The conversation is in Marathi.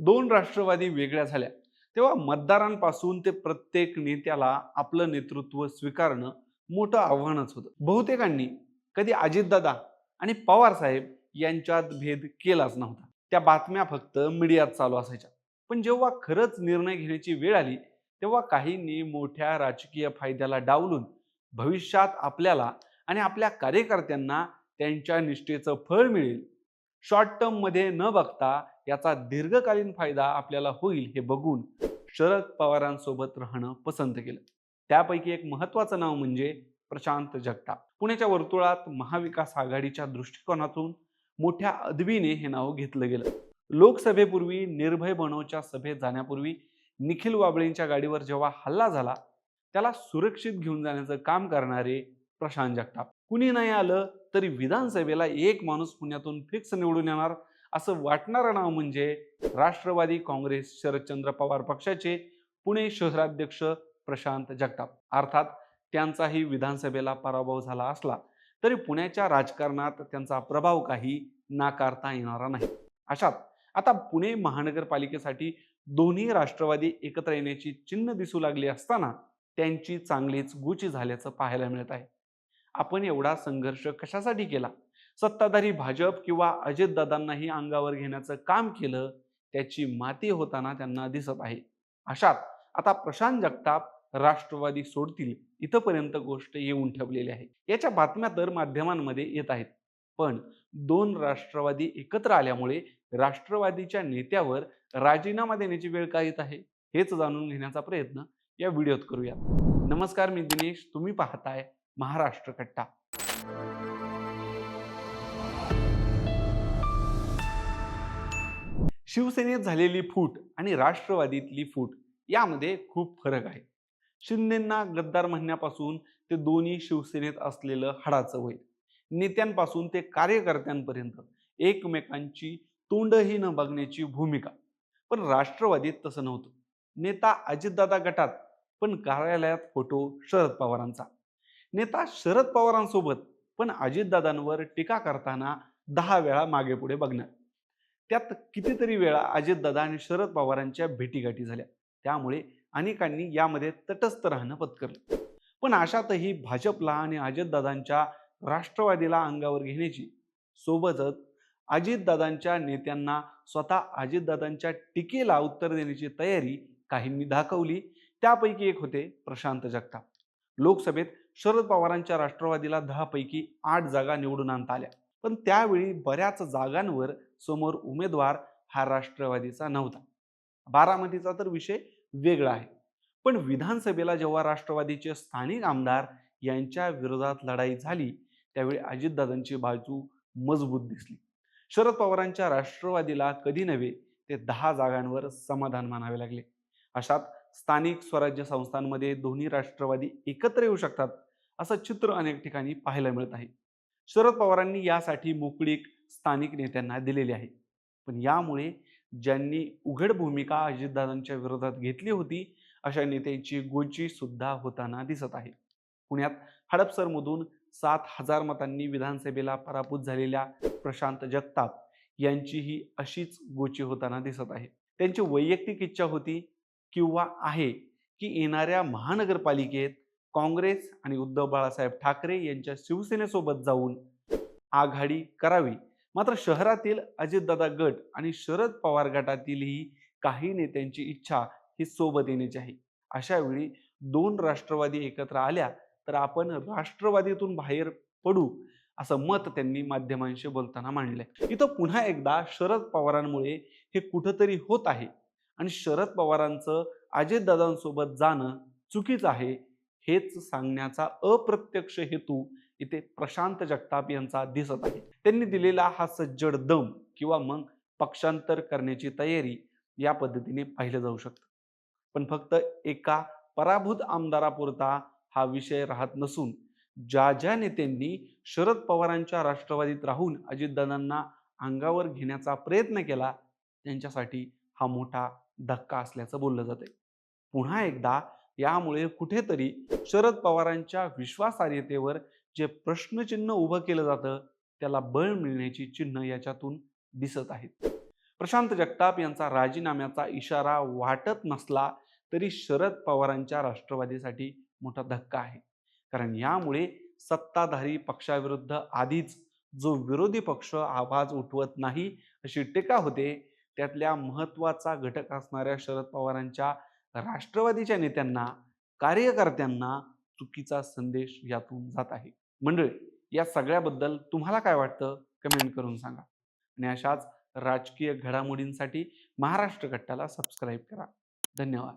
दोन राष्ट्रवादी वेगळ्या झाल्या. तेव्हा मतदारांपासून ते प्रत्येक नेत्याला आपलं नेतृत्व स्वीकारणं मोठं आव्हानच होतं. बहुतेकांनी कधी अजितदादा आणि पवार साहेब यांच्यात भेद केलाच नव्हता. त्या बातम्या फक्त मीडियात चालू असायच्या. पण जेव्हा खरंच निर्णय घेण्याची वेळ आली तेव्हा काहींनी मोठ्या राजकीय फायद्याला डावलून भविष्यात आपल्याला आणि आपल्या कार्यकर्त्यांना त्यांच्या निष्ठेचं फळ मिळेल शॉर्ट टर्ममध्ये न बघता याचा दीर्घकालीन फायदा आपल्याला होईल हे बघून शरद पवारांसोबत राहणं पसंत केलं. त्यापैकी एक महत्वाचं नाव म्हणजे प्रशांत जगताप. पुण्याच्या वर्तुळात महाविकास आघाडीच्या दृष्टिकोनातून मोठ्या अदबीने हे नाव घेतलं गेलं. लोकसभेपूर्वी निर्भय बनवच्या सभेत जाण्यापूर्वी निखिल वाबळेंच्या गाडीवर जेव्हा हल्ला झाला त्याला सुरक्षित घेऊन जाण्याचं काम करणारे प्रशांत जगताप. कुणी नाही आलं तरी विधानसभेला एक माणूस पुण्यातून फिक्स निवडून येणार असं वाटणारं नाव म्हणजे राष्ट्रवादी काँग्रेस शरदचंद्र पवार पक्षाचे पुणे शहराध्यक्ष प्रशांत जगताप. अर्थात त्यांचाही विधानसभेला पराभव झाला असला तरी पुण्याच्या राजकारणात त्यांचा प्रभाव काही नाकारता येणारा नाही. अशात आता पुणे महानगरपालिकेसाठी दोन्ही राष्ट्रवादी एकत्र येण्याची चिन्ह दिसू लागली असताना त्यांची चांगलीच गुची झाल्याचं पाहायला मिळत आहे. आपण एवढा संघर्ष कशासाठी केला? सत्ताधारी भाजप किंवा अजितदादांनाही अंगावर घेण्याचं काम केलं त्याची माती होताना त्यांना दिसत आहे. अशात आता प्रशांत जगताप राष्ट्रवादी सोडतील इथपर्यंत गोष्ट येऊन ठेवलेली आहे. याच्या बातम्या तर माध्यमांमध्ये येत आहेत. पण दोन राष्ट्रवादी एकत्र आल्यामुळे राष्ट्रवादीच्या नेत्यावर राजीनामा देण्याची वेळ का येत आहे हेच जाणून घेण्याचा प्रयत्न या व्हिडिओत करूया नमस्कार मी दिनेश तुम्ही पाहताय महाराष्ट्र कट्टा. शिवसेनेत झालेली फूट आणि राष्ट्रवादीतली फूट यामध्ये खूप फरक आहे. शिंदेंना गद्दार म्हणण्यापासून ते दोन्ही शिवसेनेत असलेलं हाडाचं होईल नेत्यांपासून ते कार्यकर्त्यांपर्यंत एकमेकांची तोंडही न बघण्याची भूमिका. पण राष्ट्रवादीत तसं नव्हतं. नेता अजितदादा गटात पण कार्यालयात फोटो शरद पवारांचा. नेता शरद पवारांसोबत पण अजितदादांवर टीका करताना दहा वेळा मागे पुढे बघणार त्यात कितीतरी वेळा अजितदादा आणि शरद पवारांच्या भेटीगाठी झाल्या. त्यामुळे अनेकांनी यामध्ये तटस्थ राहणं पत्करलं. पण अशातही भाजपला आणि अजितदादांच्या राष्ट्रवादीला अंगावर घेण्याची सोबतच अजितदादांच्या नेत्यांना स्वतः अजितदादांच्या टीकेला उत्तर देण्याची तयारी काहींनी दाखवली. त्यापैकी एक होते प्रशांत जगताप. लोकसभेत शरद पवारांच्या राष्ट्रवादीला दहापैकी आठ जागा निवडून आणता आल्या. पण त्यावेळी बऱ्याच जागांवर समोर उमेदवार हा राष्ट्रवादीचा नव्हता. बारामतीचा तर विषय वेगळा आहे. पण विधानसभेला जेव्हा राष्ट्रवादीचे स्थानिक आमदार यांच्या विरोधात लढाई झाली त्यावेळी अजितदादांची बाजू मजबूत दिसली. शरद पवारांच्या राष्ट्रवादीला कधी नव्हे ते दहा जागांवर समाधान मानावे लागले. अशात स्थानिक स्वराज्य संस्थांमध्ये दोन्ही राष्ट्रवादी एकत्र येऊ शकतात असं चित्र अनेक ठिकाणी पाहायला मिळत आहे. शरद पवारांनी यासाठी मोकळीक स्थानिक नेत्यांना दिलेली आहे. पण यामुळे ज्यांनी उघड भूमिका अजितदादांच्या विरोधात घेतली होती अशा नेत्यांची गोची सुद्धा होताना दिसत आहे. पुण्यात हडपसरमधून सात हजार मतांनी विधानसभेला पराभूत झालेल्या प्रशांत जगताप यांचीही अशीच गोची होताना दिसत आहे. त्यांची वैयक्तिक इच्छा होती किंवा आहे की येणाऱ्या महानगरपालिकेत काँग्रेस आणि उद्धव बाळासाहेब ठाकरे यांच्या शिवसेनेसोबत जाऊन आघाडी करावी. मात्र शहरातील अजितदादा गट आणि शरद पवार गटातीलही काही नेत्यांची इच्छा ही सोबत येण्याची आहे. अशा वेळी दोन राष्ट्रवादी एकत्र आल्या तर आपण राष्ट्रवादीतून बाहेर पडू असं मत त्यांनी माध्यमांशी बोलताना मांडलंय. इथं पुन्हा एकदा शरद पवारांमुळे हे कुठंतरी होत आहे आणि शरद पवारांचं अजितदादांसोबत जाणं चुकीचं आहे हेच सांगण्याचा अप्रत्यक्ष हेतू इथे प्रशांत जगताप यांचा दिसत आहे. त्यांनी दिलेला हा सज्जड दम किंवा मग पक्षांतर करण्याची तयारी या पद्धतीने पाहिलं जाऊ शकतं. पण फक्त एका पराभूत आमदारापुरता हा विषय राहत नसून ज्या ज्या नेत्यांनी शरद पवारांच्या राष्ट्रवादीत राहून अजितदादांना अंगावर घेण्याचा प्रयत्न केला त्यांच्यासाठी हा मोठा धक्का असल्याचं बोललं जाते पुन्हा एकदा यामुळे कुठेतरी शरद पवारांच्या विश्वासार्हतेवर जे प्रश्नचिन्ह उभं केलं जातं त्याला बळ मिळण्याची चिन्ह याच्यातून दिसत आहेत. प्रशांत जगताप यांचा राजीनाम्याचा इशारा वाटत नसला तरी शरद पवारांच्या राष्ट्रवादीसाठी मोठा धक्का आहे. कारण यामुळे सत्ताधारी पक्षाविरुद्ध आधीच जो विरोधी पक्ष आवाज उठवत नाही अशी टीका होते त्यातल्या महत्त्वाचा घटक असणाऱ्या शरद पवारांच्या राष्ट्रवादीच्या नेत्यांना कार्यकर्त्यांना चुकीचा संदेश यातून जात आहे. मंडळी या सगळ्याबद्दल तुम्हाला काय वाटतं? कमेंट करून सांगा. आणि अशाच राजकीय घडामोडींसाठी महाराष्ट्र कट्टाला सबस्क्राईब करा. धन्यवाद.